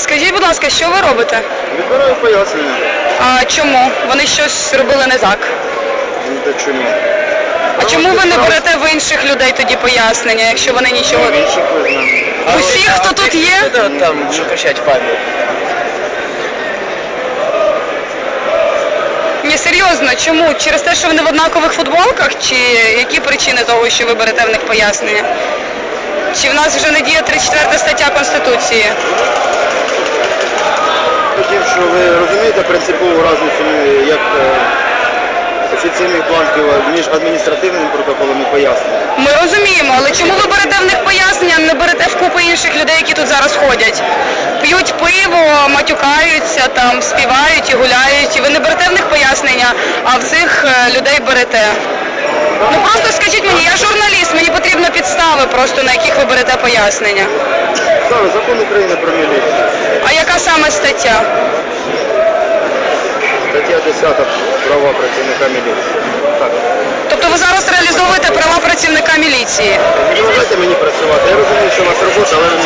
Скажіть, будь ласка, що ви робите? Відбираю пояснення. А чому? Вони щось робили не так. Ну, Та чому? А чому ви не берете в інших людей тоді пояснення, якщо вони нічого? В інших визнано. Усі, хто тут є? Надо там сокращать память. Ні, серйозно, чому? Через те, що вони в однакових футболках, чи які причини того, що ви берете в них пояснення? Чи в нас вже не діє 34 стаття Конституції? Що ви розумієте принципову різницю е, як е, офіційних бланків між адміністративним протоколом і поясненням. Ми розуміємо, але чому ви берете в них пояснення, а не берете в купи інших людей, які тут зараз ходять? П'ють пиво, матюкаються, там співають і гуляють, і ви не берете в них пояснення, а в цих е, людей берете. Ну просто скажіть мені, я журналіст, мені потрібно підстави просто на яких ви берете пояснення. Зараз закон України про міліцію. А яка саме стаття? 10 права працівника міліції. Так. Тобто ви зараз реалізовуєте права працівника міліції. Не заважайте мені працювати. Я розумію, що у вас робота, але ви